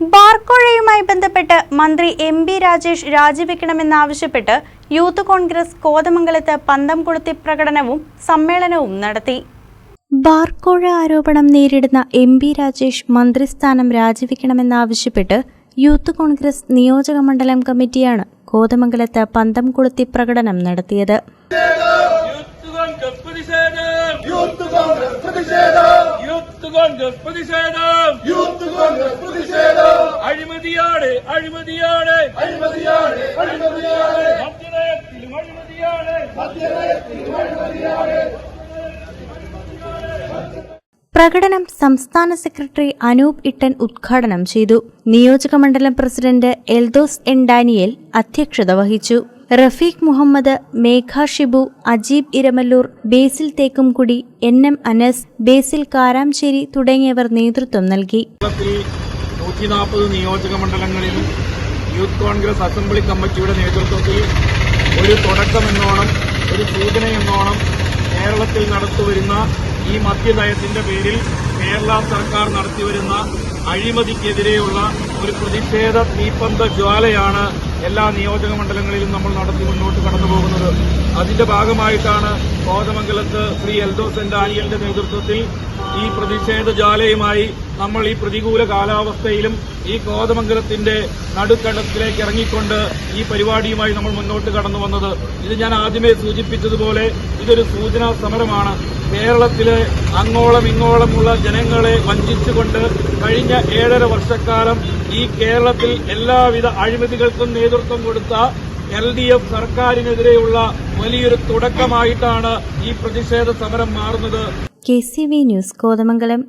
ബാർക്കോഴയുമായി ബന്ധപ്പെട്ട് മന്ത്രി M B Rajesh രാജിവെക്കണമെന്നാവശ്യപ്പെട്ട് യൂത്ത് കോൺഗ്രസ് കോതമംഗലത്ത് പന്തം കൊളുത്തി പ്രകടനവും സമ്മേളനവും നടത്തി. ബാർക്കോഴ ആരോപണം നേരിടുന്ന എം ബി രാജേഷ് മന്ത്രിസ്ഥാനം രാജിവെക്കണമെന്നാവശ്യപ്പെട്ട് യൂത്ത് കോൺഗ്രസ് നിയോജക മണ്ഡലം കമ്മിറ്റിയാണ് കോതമംഗലത്ത് പന്തം കൊളുത്തി പ്രകടനം നടത്തിയത്. യൂത്ത് കോൺഗ്രസ് പ്രതിഷേധം. യൂത്ത് കോൺഗ്രസ് പ്രതിഷേധം. യൂത്ത് കോൺഗ്രസ് പ്രതിഷേധം യൂത്ത് കോൺഗ്രസ് പ്രതിഷേധം അഴിമതിയാണ്. അഴിമതിയാണ്. അഴിമതിയാണ്. അഴിമതിയാണ് മദ്യനയത്തിലും അഴിമതിയാണ്. മദ്യനയത്തിൽ അഴിമതിയാണ്. പ്രകടനം സംസ്ഥാന സെക്രട്ടറി അനൂപ് ഇട്ടൻ ഉദ്ഘാടനം ചെയ്തു. നിയോജക മണ്ഡലം പ്രസിഡന്റ് എൽദോസ് എൻ ഡാനിയേൽ അധ്യക്ഷത വഹിച്ചു. Rafeeq Muhammad Megha Shibu Ajeeb Iramallur Basil Thekkumkudi N M Anas Basil Karamsheri തുടങ്ങിയവർ നേതൃത്വം നൽകി. നൂറ്റി നാൽപ്പത് നിയോജക മണ്ഡലങ്ങളിലും യൂത്ത് കോൺഗ്രസ് അസംബ്ലി കമ്മിറ്റിയുടെ നേതൃത്വത്തിൽ ഒരു തുടക്കമെന്നോണം ഒരു സൂചനയെന്നോണം കേരളത്തിൽ നടത്തിവരുന്ന ഈ മദ്യനയത്തിന്റെ പേരിൽ കേരള സർക്കാർ നടത്തിവരുന്ന അഴിമതിക്കെതിരെയുള്ള ഒരു പ്രതിഷേധ തീപ്പന്ത ജ്വാലയാണ് എല്ലാ നിയോജക മണ്ഡലങ്ങളിലും നമ്മൾ നടത്തി മുന്നോട്ട് കടന്നു പോകുന്നത് അതിന്റെ ഭാഗമായിട്ടാണ് കോതമംഗലത്ത് ശ്രീ എൽദോസ് ഡാനിയലിന്റെ നേതൃത്വത്തിൽ ഈ പ്രതിഷേധ ജാലയുമായി നമ്മൾ ഈ പ്രതികൂല കാലാവസ്ഥയിലും ഈ കോതമംഗലത്തിന്റെ നടുക്കടത്തിലേക്ക് ഇറങ്ങിക്കൊണ്ട് ഈ പരിപാടിയുമായി നമ്മൾ മുന്നോട്ട് കടന്നു വന്നത്. ഇത് ഞാൻ ആദ്യമേ സൂചിപ്പിച്ചതുപോലെ ഇതൊരു സൂചനാ സമരമാണ്. കേരളത്തിലെ അങ്ങോളം ഇങ്ങോളമുള്ള ജനങ്ങളെ വഞ്ചിച്ചുകൊണ്ട് കഴിഞ്ഞ ഏഴര വർഷക്കാലം ഈ കേരളത്തിൽ എല്ലാവിധ അഴിമതികൾക്കും നേതൃത്വം കൊടുത്ത എൽ ഡി എഫ് സർക്കാരിനെതിരെയുള്ള വലിയൊരു തുടക്കമായിട്ടാണ് ഈ പ്രതിഷേധ സമരം മാറുന്നത്. K C V news Kothamangalam.